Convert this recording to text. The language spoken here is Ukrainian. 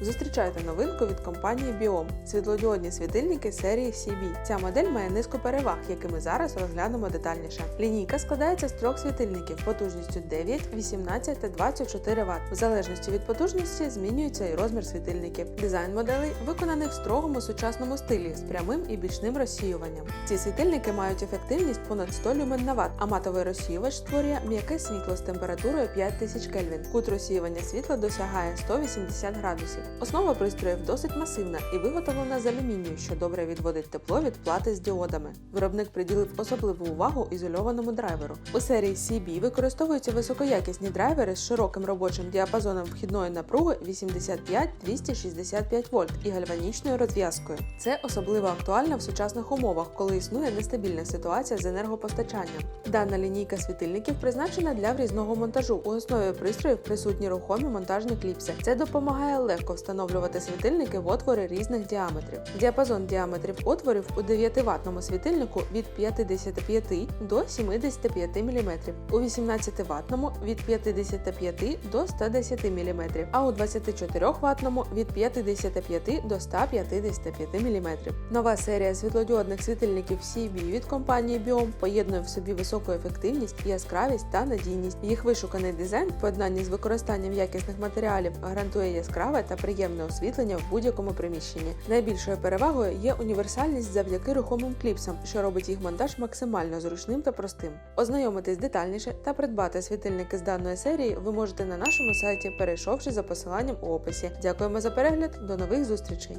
Зустрічайте новинку від компанії Biom – світлодіодні світильники серії CB. Ця модель має низку переваг, які ми зараз розглянемо детальніше. Лінійка складається з трьох світильників потужністю 9, 18 та 24 Вт. В залежності від потужності змінюється і розмір світильників. Дизайн моделей виконаний в строгому сучасному стилі з прямим і бічним розсіюванням. Ці світильники мають ефективність понад 100 люмен на Вт, а матовий розсіювач створює м'яке світло з температурою 5000 Кельвін. Кут розсіювання світла досягає 180 градусів. Основа пристроїв досить масивна і виготовлена з алюмінію, що добре відводить тепло від плати з діодами. Виробник приділив особливу увагу ізольованому драйверу. У серії CB використовуються високоякісні драйвери з широким робочим діапазоном вхідної напруги 85-265 вольт і гальванічною розв'язкою. Це особливо актуально в сучасних умовах, коли існує нестабільна ситуація з енергопостачанням. Дана лінійка світильників призначена для врізного монтажу. У основі пристроїв присутні рухомі монтажні кліпси. Це допомагає легко встановлювати світильники в отвори різних діаметрів. Діапазон діаметрів отворів у 9-ваттному світильнику від 55 до 75 мм, у 18-ваттному від 55 до 110 мм, а у 24-ваттному від 55 до 155 мм. Нова серія світлодіодних світильників CB від компанії Biom поєднує в собі високу ефективність, яскравість та надійність. Їх вишуканий дизайн в поєднанні з використанням якісних матеріалів гарантує яскраве та приємне освітлення в будь-якому приміщенні. Найбільшою перевагою є універсальність завдяки рухомим кліпсам, що робить їх монтаж максимально зручним та простим. Ознайомитись детальніше та придбати світильники з даної серії ви можете на нашому сайті, перейшовши за посиланням у описі. Дякуємо за перегляд, до нових зустрічей!